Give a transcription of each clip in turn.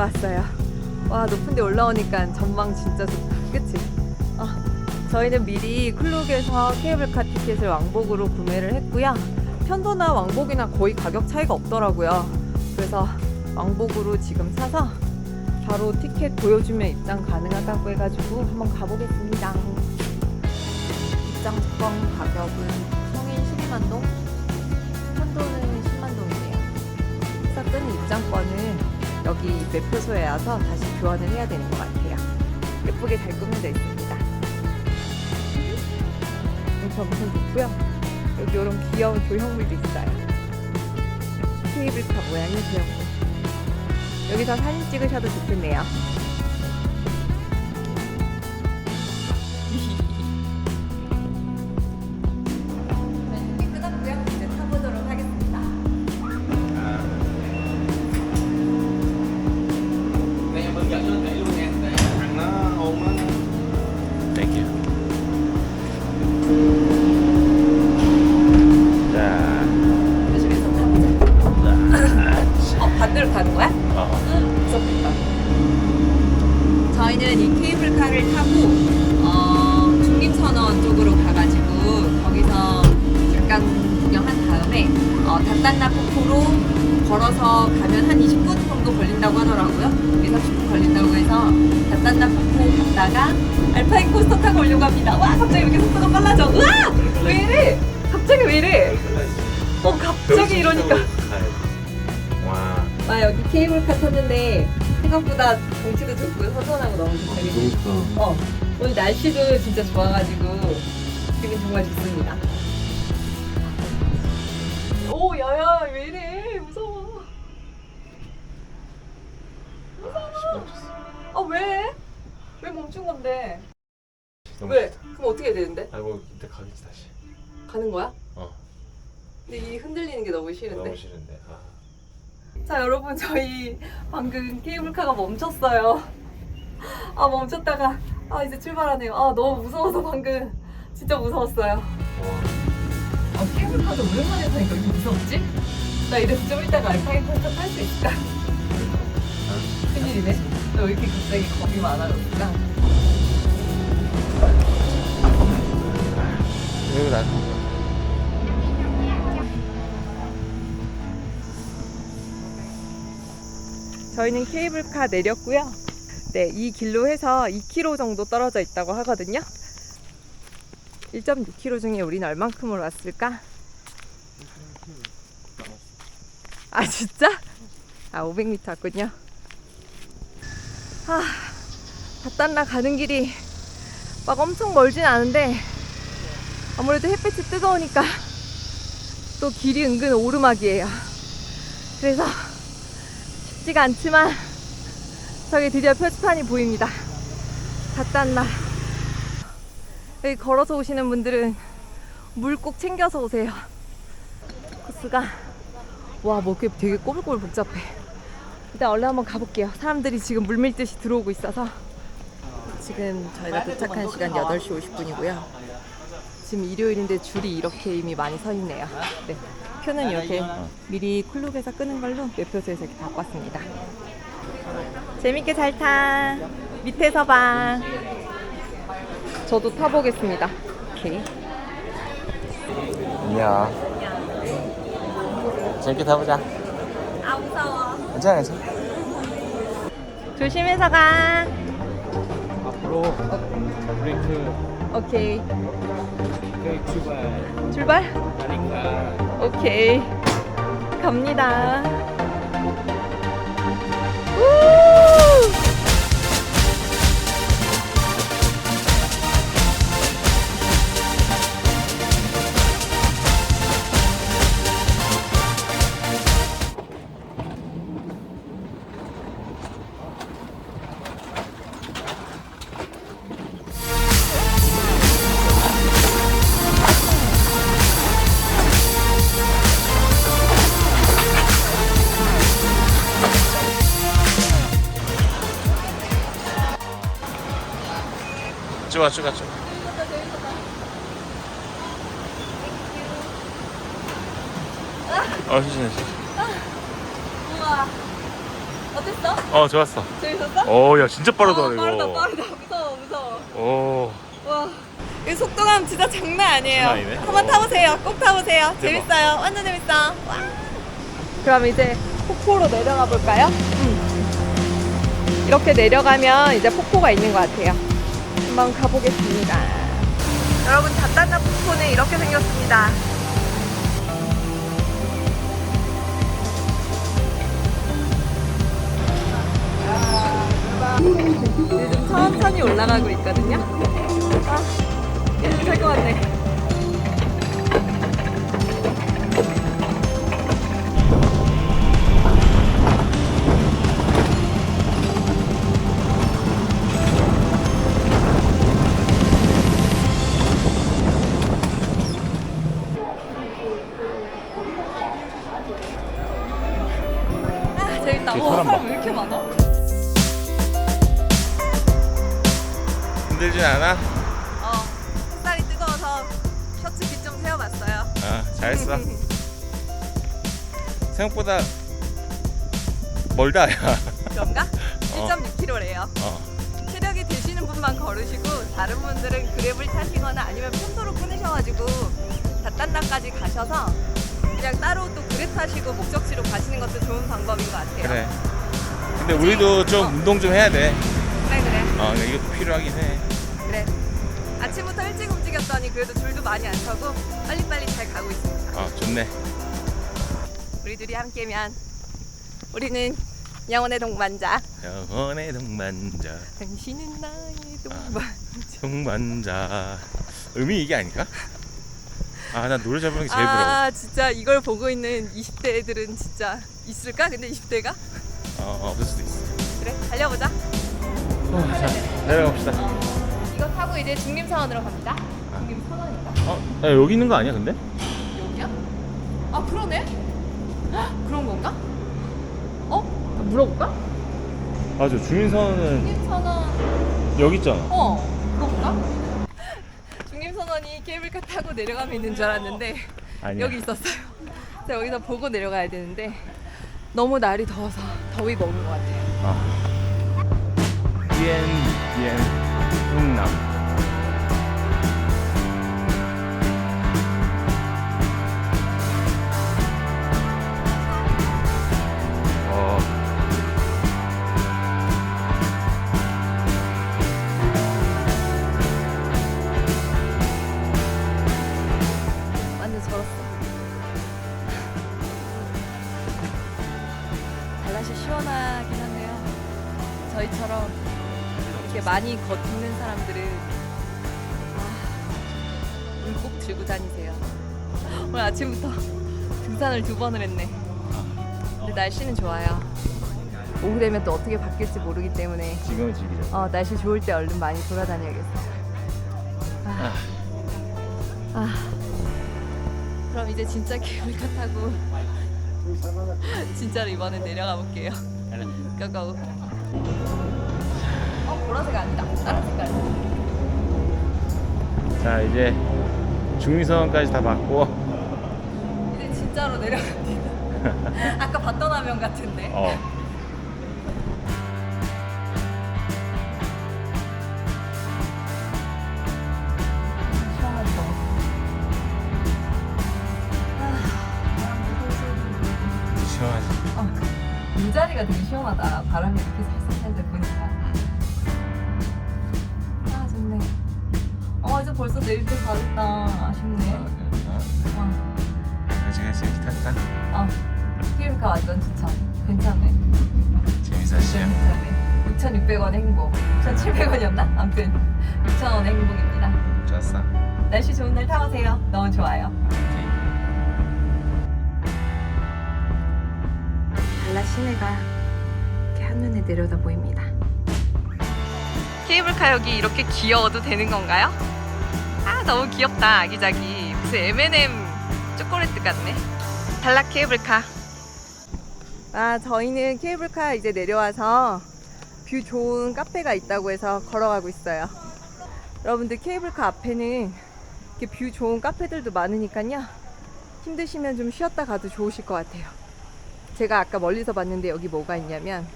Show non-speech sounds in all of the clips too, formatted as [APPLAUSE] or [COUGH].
왔어요. 와 높은 데 올라오니까 전망 진짜 좋다. 그치? 아, 저희는 미리 클룩에서 케이블카 티켓을 왕복으로 구매를 했고요. 편도나 왕복이나 거의 가격 차이가 없더라고요. 그래서 왕복으로 지금 사서 바로 티켓 보여주면 입장 가능하다고 해가지고 한번 가보겠습니다. 입장권 가격은 성인 12만 동, 편도는 여기 매표소에 와서 다시 교환을 해야 되는 것 같아요. 예쁘게 잘 꾸며져 있습니다. 엄청 엄청 좋고요. 여기 이런 귀여운 조형물도 있어요. 케이블카 모양의 조형물. 여기서 사진 찍으셔도 좋겠네요. 합니다. 와 갑자기 이렇게 속도가 빨라져. 우와! 왜 이래? 갑자기 왜 이래? 어 갑자기 이러니까. 와, 아 여기 케이블카 탔는데 생각보다 경치도 좋고 선선하고 너무 좋다. 그치? 어 오늘 날씨도 진짜 좋아가지고 기분 정말 좋습니다. 오 야야 왜 이래 무서워. 아 왜? 왜 멈춘 건데? 왜? 그럼 어떻게 해야 되는데? 아이고 이때 가겠지 다시. 가는 거야? 어, 근데 이 흔들리는 게 너무 싫은데. 너무 싫은데. 아. 자 여러분 저희 방금 케이블카가 멈췄어요 아 멈췄다가 아 이제 출발하네요 아 너무 무서워서 방금 진짜 무서웠어요 와, 아 케이블카도 오랜만에 타니까 이렇게 무섭지? 나 이래서 좀 이따가 알파인 콘서 탈수 있을까? 큰일이네 너 왜 이렇게 갑자기 겁이 많아졌을까? 저희는 케이블카 내렸고요 네, 이 길로 해서 2km 정도 떨어져 있다고 하거든요 1.6km 중에 우리는 얼만큼으로 왔을까? 아 진짜? 아 500m 왔군요 아 닷단나 가는 길이 막 엄청 멀진 않은데 아무래도 햇빛이 뜨거우니까 또 길이 은근 오르막이에요 그래서 쉽지가 않지만 저기 드디어 표지판이 보입니다 닷단나 여기 걸어서 오시는 분들은 물 꼭 챙겨서 오세요 코스가 와, 뭐 이렇게 되게 꼬불꼬불 복잡해. 일단 얼른 한번 가볼게요. 사람들이 지금 물밀듯이 들어오고 있어서. 지금 저희가 도착한 시간 8시 50분이고요. 지금 일요일인데 줄이 이렇게 이미 많이 서 있네요. 네. 표는 이렇게 미리 쿨룩에서 끄는 걸로 매표소에서 이렇게 갖고 왔습니다. 재밌게 잘 타. 밑에서 봐. 저도 타보겠습니다. 오케이. 안녕. 재밌게 타보자. 아, 무서워. 괜찮아, 괜찮아. 조심해서 가. 앞으로 브레이크 오케이. 오케이 출발 출발. 아닌가 오케이 갑니다 우! 좋아, 좋아, 좋아. 어, 휴진해. 우와 어땠어? 어 좋았어. 재밌었어? 어야 진짜 빠르다 어, 이거. 빠르다 빠르다 무서워 무서워 오. 와, 이 속도감 진짜 장난 아니에요. 장난 아니네. 한번 타보세요. 꼭 타보세요. 대박. 재밌어요. 완전 재밌어. 와. 그럼 이제 폭포로 내려가 볼까요? 이렇게 내려가면 이제 폭포가 있는 것 같아요. 한번 가보겠습니다. 여러분, 다단나 폭포는 이렇게 생겼습니다. 요즘 천천히 올라가고 있거든요. 아, 살것 생각보다 멀다 야. 그런가? [LAUGHS] 어. 1.6km래요. 어. 체력이 되시는 분만 걸으시고 다른 분들은 그랩을 타시거나 아니면 편도로 끊으셔가지고 다딴나까지 가셔서 그냥 따로 또 그랩 타시고 목적지로 가시는 것도 좋은 방법인 것 같아요. 그래. 근데 우리도 좀 어. 운동 좀 해야 돼. 그래 그래 어, 근데 이것도 필요하긴 해. 그래. 아침부터 일찍 움직였더니 그래도 줄도 많이 안 서고 빨리빨리 잘 가고 있습니다. 어, 좋네. 우리 둘이 함께면 우리는 영혼의 동반자. 영원의 동반자, 당신은 나의 동반. 동반자. 의미 이게 아닐까? 아, 나 노래 잘 부르는 게 제일 부러워. 아 진짜 이걸 보고 있는 20대 애들은 진짜 있을까? 근데 20대가? 어, 어, 없을 수도 있어. 그래 달려보자. 어, 자, 내려갑시다. 이거 타고 이제 중림사원으로 갑니다. 중림선원인가? 어, 야, 여기 있는 거 아니야, 근데? 여기야? 아 그러네? 헉, [GASPS] 그런 건가? 어? 물어볼까? 맞아, 주민선은 중림선원 여기 있잖아. 어 그런가? [LAUGHS] 중림선원이 케이블카 타고 내려가면 있는 줄 알았는데 아니야. 여기 있었어요. [LAUGHS] 제가 여기서 보고 내려가야 되는데 너무 날이 더워서 더위가 오는 것 같아요. 어. 비엔, 비엔, 흥남. 달라시 시원하긴 한데요. 저희처럼 이렇게 많이 걷는 사람들은 아, 물 꼭 들고 다니세요. 오늘 아침부터 [LAUGHS] 등산을 두 번을 했네. 근데 날씨는 좋아요. 오후 되면 또 어떻게 바뀔지 모르기 때문에 지금은 즐기자. 어, 날씨 좋을 때 얼른 많이 돌아다녀야겠어요. 아. 아. 그럼 이제 진짜 [LAUGHS] 케이블카 타고 [LAUGHS] 진짜로 이번에 내려가 볼게요. 고고. 어 보라색 아니다. 다른 색깔. 자, 이제 중위선까지 다 받고, 이제 진짜로 내려갑니다. [LAUGHS] 아까 봤던 화면 같은데. 어. 시원하다. 바람이 이렇게 살살 살살 부니까. 아 좋네. 어 이제 벌써 내릴 때 가겠다. 아쉽네. 어, 그치, 그치, 이렇게 탔다. 어. 케이블카 완전 추천. 괜찮네. 재밌었지? 진짜 괜찮네. 6,600원의 행복. 1,700원이었나? 아무튼 6,000원의 행복입니다. 좋았어. 날씨 좋은 날 타보세요. 너무 좋아요. 달라 시내가 한눈에 내려다 보입니다. 케이블카 여기 이렇게 귀여워도 되는 건가요? 아 너무 귀엽다 아기자기 무슨 M&M 초콜릿 같네. 달라 케이블카. 아 저희는 케이블카 이제 내려와서 뷰 좋은 카페가 있다고 해서 걸어가고 있어요. 여러분들 케이블카 앞에는 이렇게 뷰 좋은 카페들도 많으니까요. 힘드시면 좀 쉬었다 가도 좋으실 것 같아요. 제가 아까 멀리서 봤는데 여기 뭐가 있냐면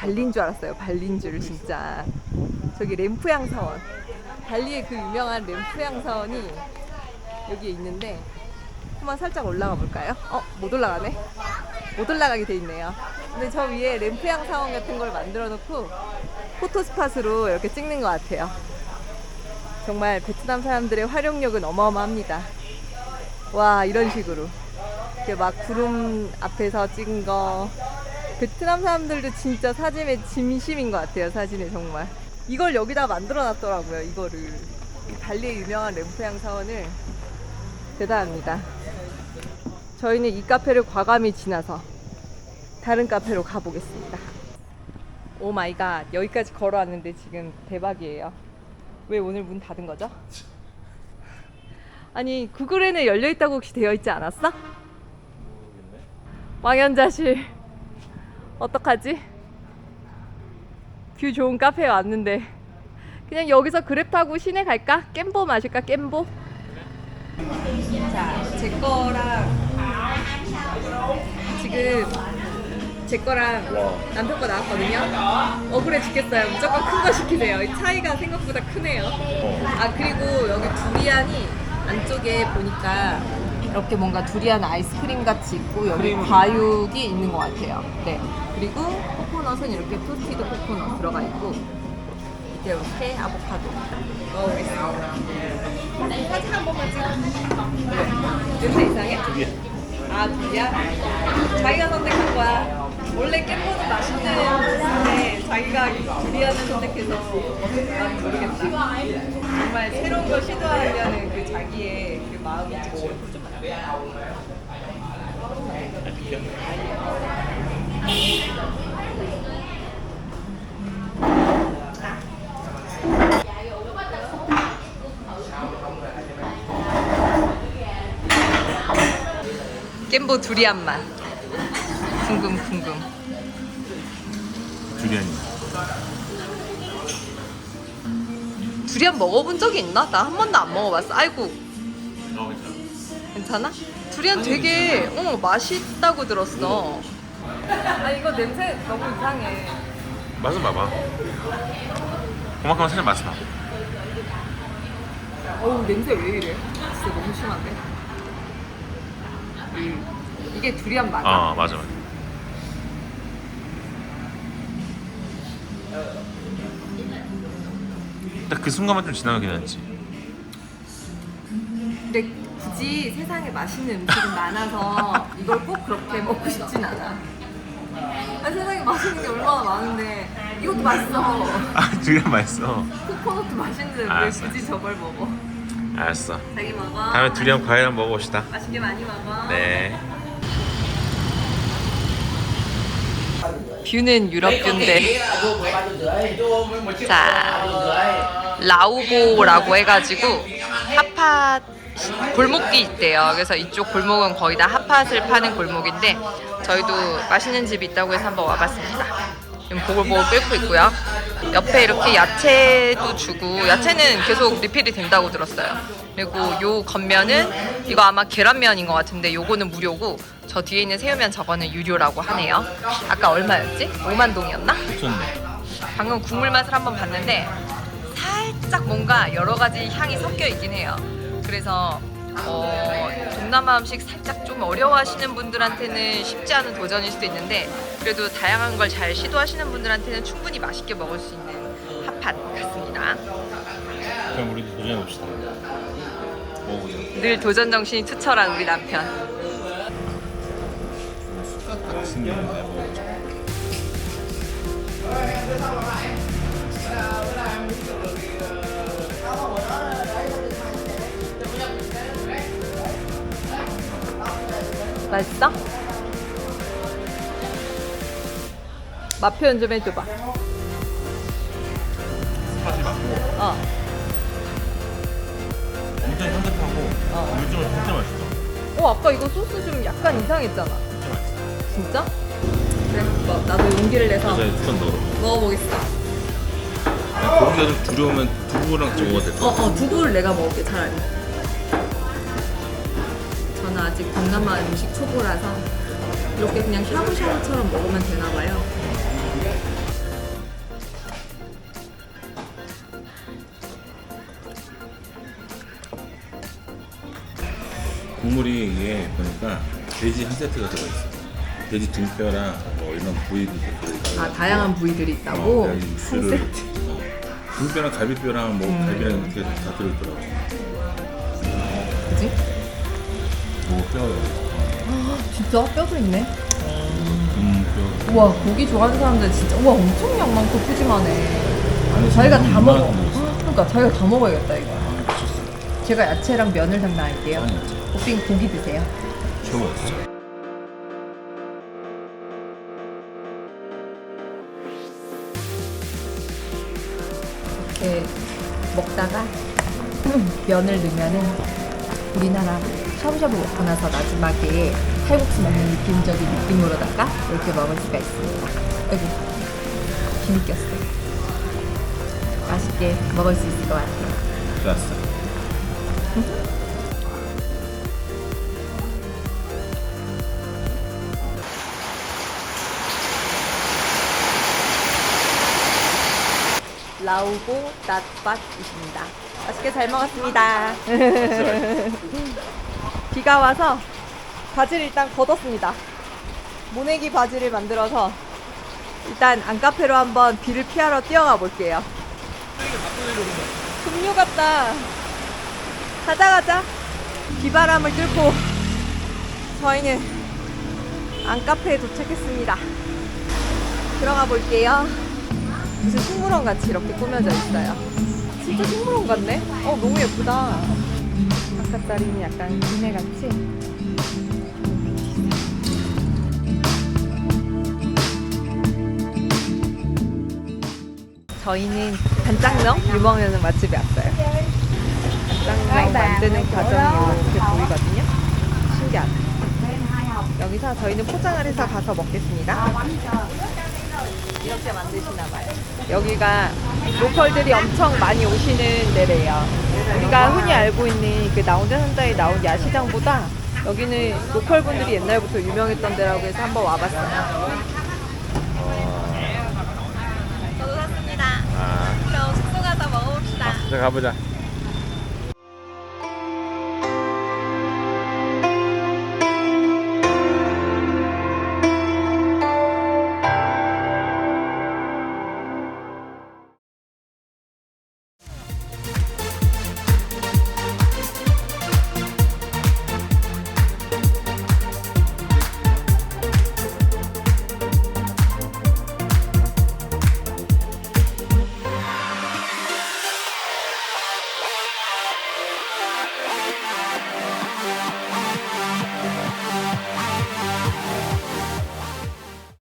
발린 줄 알았어요. 발린 줄 진짜. 저기 램프 양 사원. 발리의 그 유명한 램프 양 사원이 여기에 있는데 한번 살짝 올라가 볼까요? 어, 못 올라가네. 못 올라가게 돼 있네요. 근데 저 위에 램프 양 사원 같은 걸 만들어 놓고 포토 스팟으로 이렇게 찍는 것 같아요. 정말 베트남 사람들의 활용력은 어마어마합니다. 와, 이런 식으로. 이렇게 막 구름 앞에서 찍은 거. 베트남 사람들도 진짜 사진에 진심인 것 같아요, 사진에 정말. 이걸 여기다 만들어 놨더라고요, 이거를. 이 발리의 유명한 램프양 사원을. 대단합니다. 저희는 이 카페를 과감히 지나서 다른 카페로 가보겠습니다. 오 마이 갓. 여기까지 걸어왔는데 지금 대박이에요. 왜 오늘 문 닫은 거죠? 아니 구글에는 열려 있다고 혹시 되어 있지 않았어? 왕연자실 어떡하지? 뷰 좋은 카페에 왔는데 그냥 여기서 그랩 타고 시내 갈까? 겜보 마실까? 겜보? 자, 제 거랑 지금 제 거랑 남편 거 나왔거든요. 억울해 죽겠어요. 무조건 큰 거 시키세요. 이 차이가 생각보다 크네요. 어. 아 그리고 여기 두리안이 안쪽에 보니까 이렇게 뭔가 두리안 아이스크림 같이 있고 여기 과육이 있는 것 같아요. 네. 그리고 코코넛은 이렇게 토스티드 코코넛 들어가 있고 이제 이렇게 아보카도 먹어보겠습니다. 사진 한 번만 찍어. 냄새 이상해? 아 두리안? 자기가 선택한 거야. 원래 깻모는 맛있는 주스인데 자기가 두리안을 선택해서 난 모르겠다. 정말 새로운 걸 시도하려는 그 자기의 그 마음이 좀 깻보 두리안 맛. 궁금. 두리안이. 두리안 먹어본 적이 있나? 나 한 번도 안 먹어봤어. 아이고 어, 괜찮아. 괜찮아? 두리안 되게 어 맛있다고 들었어. 아 이거 냄새 너무 이상해. 맛은 봐봐. 그만큼 살짝 맛을 봐. 어우 냄새 왜 이래? 진짜 너무 심한데. 음, 이게 두리안 맞아? 어, 맞아, 맞아. 딱 그 순간만 좀 지나면 괜찮지. 근데 굳이 세상에 맛있는 음식은 많아서 이걸 꼭 그렇게 먹고 싶진 않아. 아, 세상에 맛있는 게 얼마나 많은데 이것도 맛있어. 아, 두리안 맛있어. 코코넛도 맛있는데 왜 알았어, 굳이 저걸 먹어? 알았어. 자기 먹어. 다음에 두리안 과일 한번 먹어봅시다. 맛있게 많이 먹어. 네. 뷰는 유럽 뷰인데 자 라우보라고 해가지고 핫팟 골목이 있대요. 그래서 이쪽 골목은 거의 다 핫팟을 파는 골목인데 저희도 맛있는 집이 있다고 해서 한번 와봤습니다. 지금 보글보글 끓고 있고요. 옆에 이렇게 야채도 주고 야채는 계속 리필이 된다고 들었어요. 그리고 요 겉면은 이거 아마 계란면인 것 같은데 요거는 무료고 저 뒤에 있는 새우면 저거는 유료라고 하네요. 아까 얼마였지? 5만 동이었나? 좋네. 방금 국물 맛을 한번 봤는데 살짝 뭔가 여러 가지 향이 섞여 있긴 해요. 그래서 어, 동남아 음식 살짝 좀 어려워하시는 분들한테는 쉽지 않은 도전일 수도 있는데 그래도 다양한 걸 잘 시도하시는 분들한테는 충분히 맛있게 먹을 수 있는 핫팟 같습니다. 그럼 우리도 도전해 봅시다. 먹어보자. 늘 도전 정신이 투철한 우리 남편. 먹어보자. 맛있어? 맛 표현 좀 해줘봐. 스파지 맞고 어. 엄청 향긋하고 어. 물정은 진짜 맛있어. 어 아까 이거 소스 좀 약간 이상했잖아. 진짜? 그래 한번 나도 용기를 내서 여자의 투건 넣어. 먹어보겠어. 고기가 좀 두려우면 두부랑 저거가 될까? 어어 두부를 내가 먹을게 차라리. 저는 아직 동남아 음식 초보라서 이렇게 그냥 샤브샤브처럼 먹으면 되나 봐요. 국물이 이게 보니까 돼지 한 세트가 들어있어. 돼지 등뼈랑 뭐 이런 부위들이 들어있어. 아 다양한 부위들이 있다고 한 세트. 등뼈랑 갈비뼈랑 뭐 음. 갈비랑 이렇게 다 들어있더라고. 그지? 뭐 뼈, 진짜 뼈도 있네. 음, 뼈. 우와 고기 좋아하는 사람들 진짜 우와 엄청 양 많고 푸짐하네. 아니, 자기가 다 먹어. 그러니까 자기가 다 먹어야겠다 이거. 아. 제가 야채랑 면을 담당할게요. 아니, 오빙 고기 드세요. 최고 진짜. 이렇게 먹다가 [CLEARS THROAT] 면을 넣으면은 우리나라 샤브샤브 먹고 나서 마지막에 칼국수 먹는 느낌적인 느낌으로다가 이렇게 먹을 수가 있습니다. 아이고 김이 꼈어요. 맛있게 먹을 수 있을 것 같아요. 좋았어. 라우고 낫밭입니다. 맛있게 잘 먹었습니다. [LAUGHS] 비가 와서 바지를 일단 걷었습니다. 모내기 바지를 만들어서 일단 안카페로 한번 비를 피하러 뛰어가 볼게요. 급류 같다. 가자 가자. 비바람을 뚫고 저희는 안카페에 도착했습니다. 들어가 볼게요. 무슨 식물원 같이 이렇게 꾸며져 있어요. 진짜 식물원 같네? 어, 너무 예쁘다. 아까짜리는 약간 기내 같이. 저희는 간장면 유명한 맛집에 왔어요. 간장면 만드는 과정이 이렇게 보이거든요. 신기하다. 여기서 저희는 포장을 해서 가서 먹겠습니다. 이렇게 만드시나 봐요. 여기가 로컬들이 엄청 많이 오시는 데래요. 우리가 흔히 알고 있는 그 나온자 산다에 나온 야시장보다 여기는 로컬 분들이 옛날부터 유명했던 데라고 해서 한번 와봤어요. 저도 샀습니다. 아, 그럼 숙소 가서 먹어봅시다. 자 가보자.